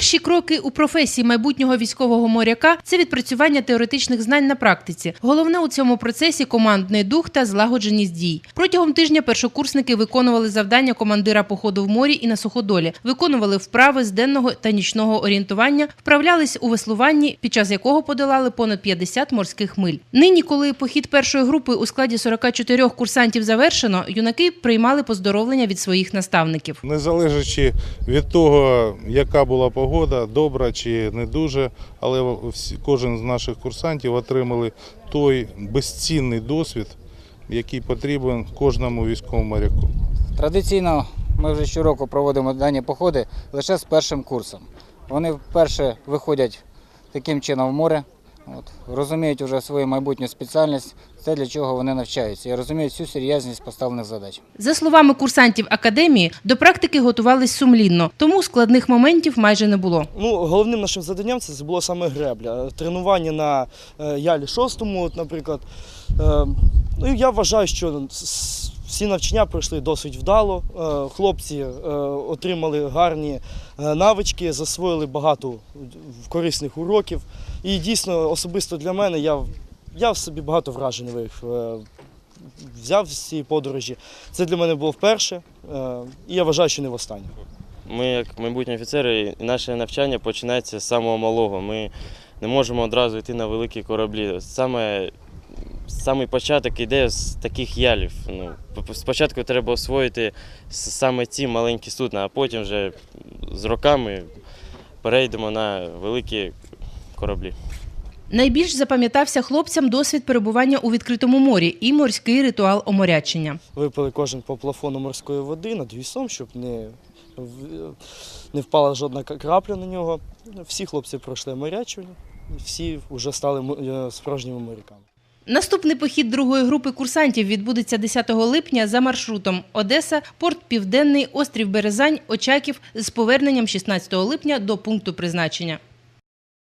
Перші кроки у професії майбутнього військового моряка це відпрацювання теоретичних знань на практиці. Головне у цьому процесі командний дух та злагодженість дій. Протягом тижня першокурсники виконували завдання командира походу в морі і на суходолі, виконували вправи з денного та нічного орієнтування, вправлялись у веслуванні, під час якого подолали понад 50 морських миль. Нині, коли похід першої групи у складі 44 курсантів завершено, юнаки приймали поздоровлення від своїх наставників. Незалежачи від того, яка була погода, добра чи не дуже, але всі- кожен з наших курсантів отримали той безцінний досвід, який потрібен кожному військовому моряку. Традиційно ми вже щороку проводимо дані походи лише з першим курсом. Вони вперше виходять таким чином в море, от, розуміють вже свою майбутню спеціальність, це для чого вони навчаються і розуміють всю серйозність поставлених задач. За словами курсантів академії, до практики готувались сумлінно, тому складних моментів майже не було. Ну, головним нашим завданням це було саме гребля. Тренування на е, ялі шостому, от, наприклад. Е, Ну, і я вважаю, що всі навчання пройшли досить вдало. Е, Хлопці е, отримали гарні е, навички, засвоїли багато корисних уроків. І дійсно, особисто для мене я, я в собі багато вражень взяв з цієї подорожі. Це для мене було вперше, і я вважаю, що не востаннє. Ми, як майбутні офіцери, наше навчання починається з самого малого. Ми не можемо одразу йти на великі кораблі. Саме самий початок йде з таких ялів. Ну, спочатку треба освоїти саме ці маленькі судна, а потім вже з роками перейдемо на великі кораблі. Найбільш запам'ятався хлопцям досвід перебування у відкритому морі і морський ритуал оморячення. Випили кожен по плафону морської води над вісом, щоб не, не впала жодна крапля на нього. Всі хлопці пройшли морячування, всі вже стали е, справжніми моряками. Наступний похід другої групи курсантів відбудеться 10 липня за маршрутом Одеса, Порт Південний, острів Березань, Очаків з поверненням 16 липня до пункту призначення.